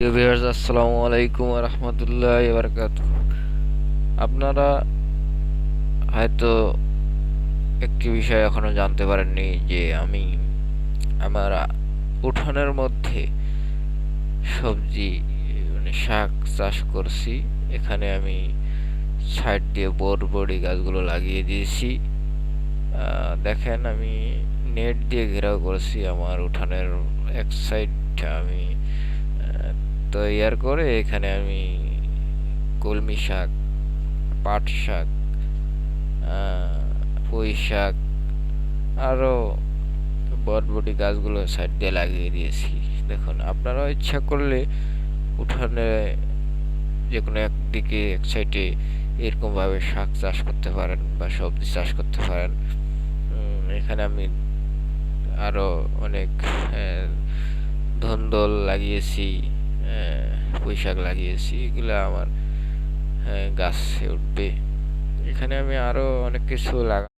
Viewers আসসালামু আলাইকুম রহমতুল্লাহ বারকাত আপনারা হয়তো একটি বিষয় এখনও জানতে পারেননি যে আমি আমার উঠানের মধ্যে সবজি মানে শাক চাষ করছি। এখানে আমি সাইড দিয়ে বরবড়ি গাছগুলো লাগিয়ে দিয়েছি। দেখেন আমি নেট দিয়ে ঘেরাও করছি আমার উঠানের এক সাইডটা আমি আহ, তৈয়ার করে এখানে আমি কলমি শাক পাট শাক পুঁই শাক আরও বটবটি গাছগুলো সাইড দিয়ে লাগিয়ে দিয়েছি। দেখুন আপনারাও ইচ্ছা করলে উঠানে যে কোনো একদিকে এক সাইডে এরকমভাবে শাক চাষ করতে পারেন বা সবজি চাষ করতে পারেন। এখানে আমি আরও অনেক ধন্দল লাগিয়েছি। পুঁই লাগিয়েছি এগুলো আমার গাছে উঠবে। এখানে আমি আরও অনেক কিছু লাগা